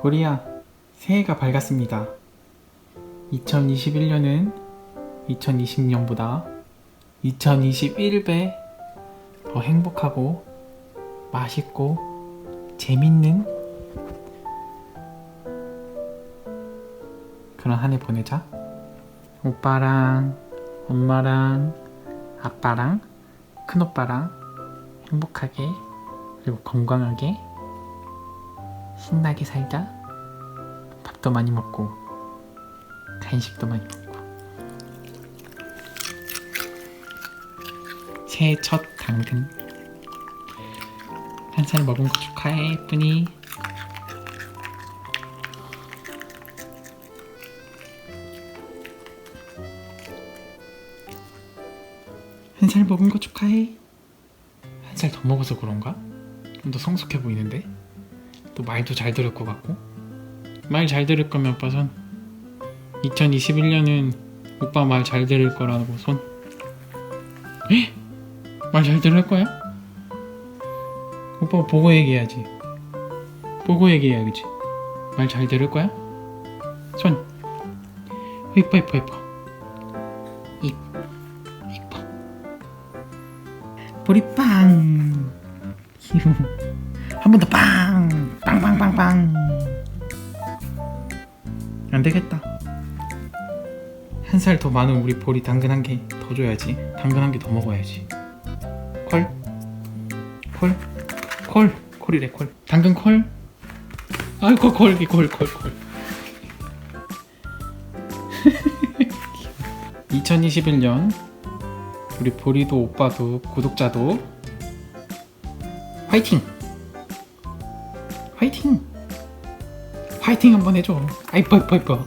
보리야, 새해가 밝았습니다. 2021년은 2020년보다 2021배 더 행복하고 맛있고 재밌는 그런 한 해 보내자. 오빠랑 엄마랑 아빠랑 큰오빠랑 행복하게 그리고 건강하게 신나게 살자. 밥도 많이 먹고 간식도 많이 먹고. 새해 첫 당근. 한 살 먹은 거 축하해 예쁘니? 한살 먹은 거 축하해. 한 살 더 먹어서 그런가? 좀 더 성숙해 보이는데 또 말도 잘 들을 것 같고? 말 잘 들을 거면 오빠 손 2021년은 오빠 말 잘 들을 거라고 손 말 잘 들을 거야? 오빠 보고 얘기해야지. 보고 얘기해야지? 말 잘 들을 거야? 손 이뻐 이뻐 이뻐. 입 이뻐. 보리빵. 한번 더 빵! 빵빵빵빵! 안 되겠다. 한 살 더 많은 우리 보리 당근 한 개 더 줘야지. 당근 한 개 더 먹어야지. 콜? 콜? 콜? 콜이래 콜. 당근 콜? 아이고 콜, 콜, 콜, 콜. 2021년 우리 보리도 오빠도 구독자도 화이팅! 화이팅! 화이팅 한번 해줘. 아 이뻐 이뻐 이뻐.